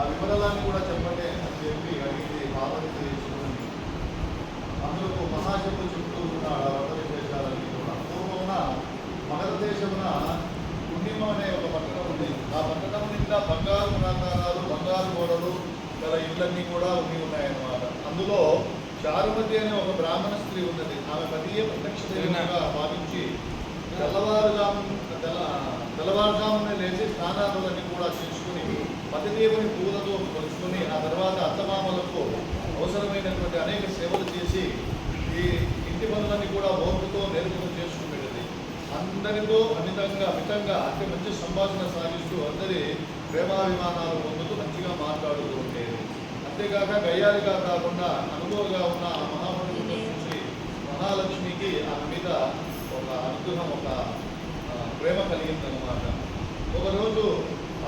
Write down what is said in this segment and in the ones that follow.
ఆ వివరాలన్నీ కూడా చెప్పండి అని చెప్పి అడిగింది పార్వతి శివుని అందులో మహాశివుడు చెప్తూ ఉన్నాడు ఆ వ్రత విశేషాలన్నీ కూడా. పూర్వమున మగధ దేశమున పుణ్యమ అనే ఒక పట్టణం ఉంది ఆ పట్టణం నిండా బంగారు ప్రాంతాలు బంగారు గోడలు గల ఇళ్ళన్నీ కూడా ఉండి ఉన్నాయన్నమాట. అందులో చారుమతి అనే ఒక బ్రాహ్మణ స్త్రీ ఉన్నది. ఆమె పదియే ప్రత్యక్ష దైవంగా భావించి తెల్లవారుజాము తెల్ల తెల్లవారుజామునే లేచి స్నానాలన్నీ కూడా చేసుకుని పతిదేవుని పూలతో కొలుచుకుని ఆ తర్వాత అత్తమామలకు అవసరమైనటువంటి అనేక సేవలు చేసి ఈ ఇంటి పనులన్నీ కూడా ఓర్పుతో నేర్పుతో చేసుకునేది అందరితో అమితంగా అమితంగా అంటే మంచి సంభాషణ సాగిస్తూ అందరి ప్రేమాభిమానాలు పొందుతూ మంచిగా మాట్లాడుతూ ఉండేది. అంతేకాక గయ్యాలిగా కాకుండా అనుభవంగా ఉన్న ఆ మహామణుడు నుంచి మహాలక్ష్మికి ఆమె మీద ఒక అనుగ్రహం ఒక ప్రేమ కలిగిందనమాట ఒకరోజు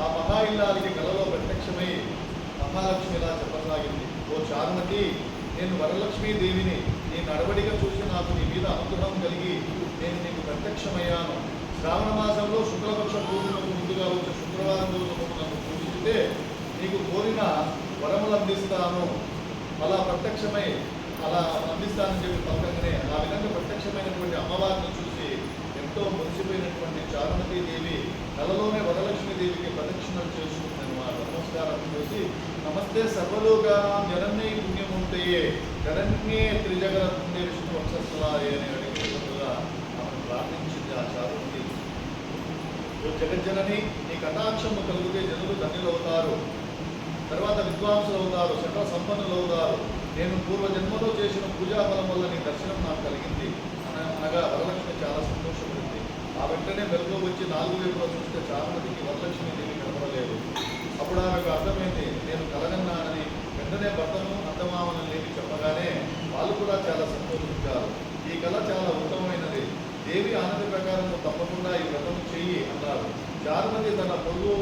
ఆ మహా ఇల్లాలకి కలలో ప్రత్యక్షమై మహాలక్ష్మి ఇలా చెప్పసాగింది. ఓ చారుమతి నేను వరలక్ష్మీదేవిని నీ నడవడిక చూసి నాకు నీ మీద అనుగ్రహం కలిగి నేను నీకు ప్రత్యక్షమయ్యాను. శ్రావణ మాసంలో శుక్లపక్ష పూజలకు ముందుగా వచ్చే శుక్రవారం రోజు నన్ను పూజిస్తే నీకు కోరిన వరములు అందిస్తాను. అలా ప్రత్యక్షమై అలా అందిస్తానని చెప్పి పక్కనే ఆ విధంగా ప్రత్యక్షమైనటువంటి అమ్మవారిని చూసి నీటితో మురిసిపోయినటువంటి చారుమతి దేవి కలలోనే వరలక్ష్మి దేవికి ప్రదక్షిణలు చేసుకుందన్నమాట నమస్కారం చేసి నమస్తే సర్వలోగా జనన్నే పుణ్యముంతయే త్రిజగర పుణ్య విష్ణు వంశస్థలాయే అని అడిగినట్టుగా ఆమె ప్రార్థించింది ఆ చారుమతి. ఓ జగజ్జనని నీ కటాక్షము కలిగితే జనులు ధన్యులవుతారు. తర్వాత విద్వాంసులు అవుతారు సకల సంపన్నులు అవుతారు నేను పూర్వ జన్మలో చేసిన పూజా ఫలం వల్ల నీ దర్శనం నాకు కలిగింది. అనగా వరలక్ష్మి చాలా నుంచి నాలుగు వైపులో చూస్తే చాలామందికి వరలక్ష్మి దేవి కనపడలేదు అప్పుడు ఆమెకు అర్థమైంది నేను కలగన్నానని వెంటనే భర్తను అత్తమామను లేవి చెప్పగానే వాళ్ళు కూడా చాలా సంతోషించారు. ఈ కళ చాలా ఉత్తమమైనది. దేవి ఆనంద ప్రకారం తప్పకుండా ఈ వ్రతం చెయ్యి అన్నారు. చారుమతి తన పొరుగు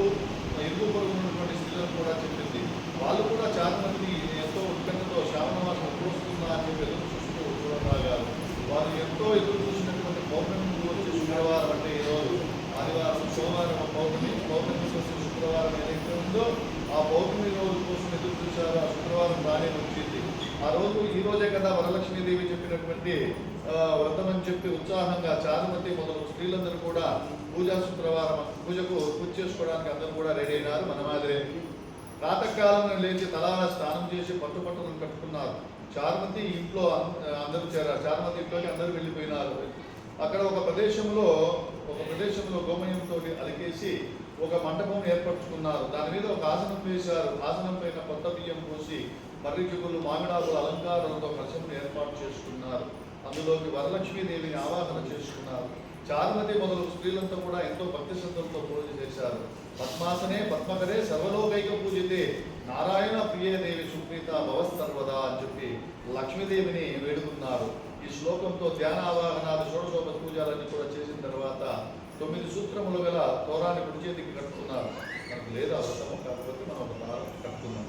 ఇరుగు పొరుగు ఉన్నటువంటి స్త్రీలను కూడా చెప్పింది. వాళ్ళు కూడా చారుమతిని ఎంతో ఉత్కంఠతో శ్రావణ మాసం ఎప్పుడు వస్తుందా అని చెప్పి ఎదురు చూస్తూ చూడసాగారు వారు ఎంతో ఎదురు చూసినటువంటి పౌర్ణమి వచ్చే శుక్రవారం అంటే ఈరోజు ఆదివారం సోమవారం పౌర్ణమి పౌర్ణమి వచ్చే శుక్రవారం ఏదైతే ఉందో ఆ పౌర్ణమి రోజు కోసం ఎదురు చూశారు. ఆ శుక్రవారం బాగానే వచ్చింది. ఆ రోజు ఈ రోజే కదా వరలక్ష్మీదేవి చెప్పినటువంటి వ్రతం అని చెప్పి ఉత్సాహంగా చారుమతి మొదలు స్త్రీలందరూ కూడా పూజా శుక్రవారం పూజకు పూజ చేసుకోవడానికి అందరూ కూడా రెడీ అయినారు. మన మాదిరే ప్రాతకాలంలో లేచి తలారా స్నానం చేసి పట్టు పట్టులను కట్టుకున్నారు. చారుమతి ఇంట్లో అందరూ చేరారు. చారుమతి ఇంట్లోకి అందరూ వెళ్ళిపోయినారు. అక్కడ ఒక ప్రదేశంలో ఒక ప్రదేశంలో గోమయంతో అలికేసి ఒక మంటపం ఏర్పరచుకున్నారు. దాని మీద ఒక ఆసనం వేశారు. ఆసనం పైన కొత్త బియ్యం పోసి మర్రి చిగుళ్ళు మామిడాకుల అలంకారాలతో కలశమును ఏర్పాటు చేసుకున్నారు. అందులోకి వరలక్ష్మీదేవిని ఆవాహన చేసుకున్నారు. చారుమతి మొదలు స్త్రీలంతా కూడా ఎంతో భక్తి శ్రద్ధలతో పూజ చేశారు. పద్మాసనే పద్మకరే సర్వలోకైక పూజితే నారాయణ ప్రియదేవి సుప్రీత భవస్తర్వదా అని చెప్పి లక్ష్మీదేవిని వేడుకున్నారు. ఈ శ్లోకంతో ధ్యాన ఆవాహనాలు షోడశోప పూజలన్నీ కూడా చేసిన తర్వాత తొమ్మిది సూత్రములు గల తోరాన్ని కుడి చేతికి కట్టుకున్నారు. మనకు లేదు అవసరం కాకపోతే మనం ఒక దారం కట్టుకున్నాం.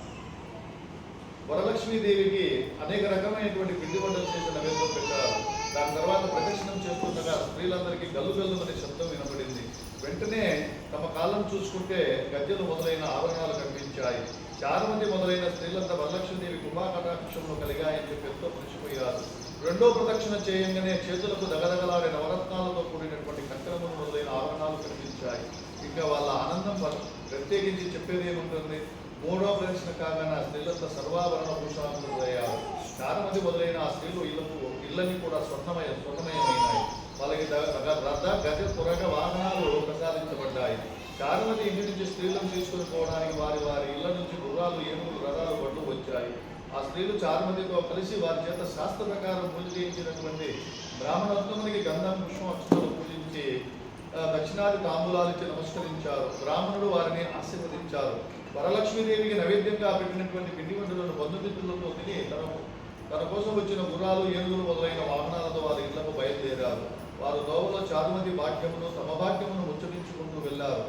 వరలక్ష్మీదేవికి అనేక రకమైనటువంటి పిండి వంటలు చేసిన నైవేద్యం పెట్టారు. దాని తర్వాత ప్రదక్షిణం చేస్తుండగా స్త్రీలందరికీ గల్లు గల్లు అనే శబ్దం వినబడింది వెంటనే తమ కాలం చూసుకుంటే గద్దెలు మొదలైన ఆభరణాలు కనిపించాయి. చాలా మంది మొదలైన స్త్రీలంతా వరలక్ష్మీదేవి కృపాకటాక్షంలో కలిగాయని చెప్పి ఎంతో మురిసిపోయారు రెండో ప్రదక్షిణ చేయంగానే చేతులకు దగదగలాడే నవరత్నాలతో కూడినటువంటి కంకణములు మొదలైన ఆభరణాలు కనిపించాయి ఇంకా వాళ్ళ ఆనందం ప- ప్రత్యేకించి చెప్పేది ఏముంటుంది? మూడో ప్రశ్న కాగానే ఆ స్త్రీలంతా సర్వాభరణ భూషణాలు అయ్యారు చాలా మంది మొదలైన ఆ స్త్రీలు ఇళ్ళకు ఇళ్ళని కూడా స్వర్ణమయ స్వర్ణమయమైనాయి. వాళ్ళకి రథ గజ పురగ వాహనాలు ప్రసాదించబడ్డాయి. చాలా మంది ఇంటి నుంచి స్త్రీలను తీసుకుని పోవడానికి వారి వారి ఇళ్ళ నుంచి గుర్రాలు ఏనుగులు రథాలు బండ్లు వచ్చాయి. ఆ స్త్రీలు చాలా మందితో కలిసి వారి చేత శాస్త్ర ప్రకారం పూజ చేయించినటువంటి బ్రాహ్మణోత్తమునికి గంధం పుష్పం అక్షరాలు పూజించి దక్షిణాది తాంబూలాలు నమస్కరించారు. బ్రాహ్మణుడు వారిని ఆశీర్వదించారు. వరలక్ష్మీదేవికి నైవేద్యంగా పెట్టినటువంటి పిండి వంటలను బంధుమిత్రులతో తిని తన తన కోసం వచ్చిన గుర్రాలు ఏనుగులు మొదలైన వాహనాలతో వారి ఇళ్ళకు బయలుదేరారు. వారు దోవలో చారుమతి భాగ్యమును తమ భాగ్యమును ముచ్చటించుకుంటూ వెళ్ళారు.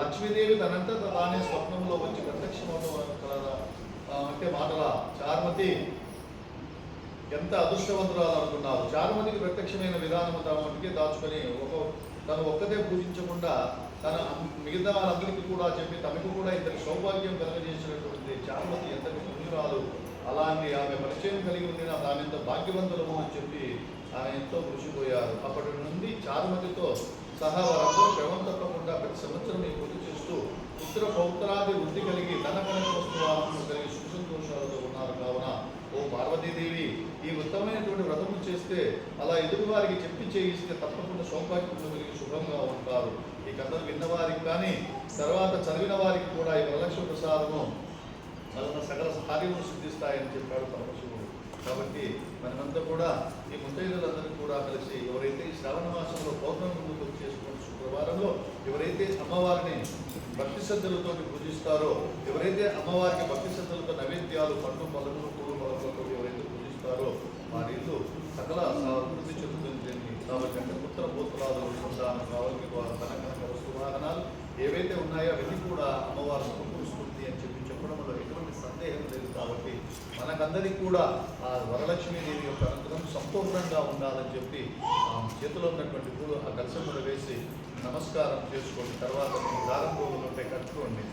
లక్ష్మీదేవి తనంతా తానే స్వప్నంలో వచ్చి ప్రత్యక్షమవడం అంటే మాటల చారుమతి ఎంత అదృష్టవంతురాలు అనుకున్నారు చారుమతికి ప్రత్యక్షమైన విధానము తమ దాచుకొని ఒక తను ఒక్కతే పూజించకుండా తన మిగతా వాళ్ళందరికీ కూడా చెప్పి తమకు కూడా ఇంతటి సౌభాగ్యం కలగజేసినటువంటి చారుమతి ఎంతటి పుణ్యురాలు అలాంటి ఆమె పరిచయం కలిగి ఉంది ఆమె ఎంతో భాగ్యవంతులము అని చెప్పి ఆమె ఎంతో కృషిపోయారు. అప్పటి నుండి చారుమతితో సహా వారందరూ క్రమం తప్పకుండా ప్రతి సంవత్సరం ఈ పూజ చేస్తూ పుత్ర పౌత్రాది వృద్ధి కలిగి తన చేస్తే అలా ఎదురువారికి చెప్పి చేయిస్తే తప్పకుండా సౌభాగ్యంలో కలిగి శుభంగా ఉంటారు. ఈ కథలు విన్నవారికి కానీ తర్వాత చదివిన వారికి కూడా ఈ వరలక్ష్మి ప్రసాదము వలన సకల కార్యములు సిద్ధిస్తాయని చెప్పాడు పరమశివుడు. కాబట్టి మనమంతా కూడా ఈ ముత్తైదులందరూ కూడా కలిసి ఎవరైతే ఈ శ్రావణ మాసంలో పౌర్ణమి పూజ చేసుకున్న శుక్రవారంలో ఎవరైతే అమ్మవారిని భక్తి శ్రద్ధలతో పూజిస్తారో ఎవరైతే అమ్మవారికి భక్తి శ్రద్ధలతో నైవేద్యాలు పండు పలుకులు పూలు పలుకులతో ఎవరైతే పూజిస్తారో వారి ఇల్లు సకల అభివృద్ధి చెందుతుంది కాబట్టి అంటే పుత్ర మనకు సంతానం కావాలి వారు ధన కనక వస్తు వాహనాలు ఏవైతే ఉన్నాయో అవన్నీ కూడా అమ్మవారు సమకూరుస్తుంది అని చెప్పి చెప్పడంలో ఎటువంటి సందేహం లేదు కాబట్టి మనకందరికీ కూడా ఆ వరలక్ష్మీదేవి యొక్క అనుగ్రహం సంపూర్ణంగా ఉండాలని చెప్పి ఆ చేతిలో ఉన్నటువంటి పూలు ఆ కలసం వేసి నమస్కారం చేసుకోండి తర్వాత మీ దారం పూలు ఉంటే కట్టుకోండి.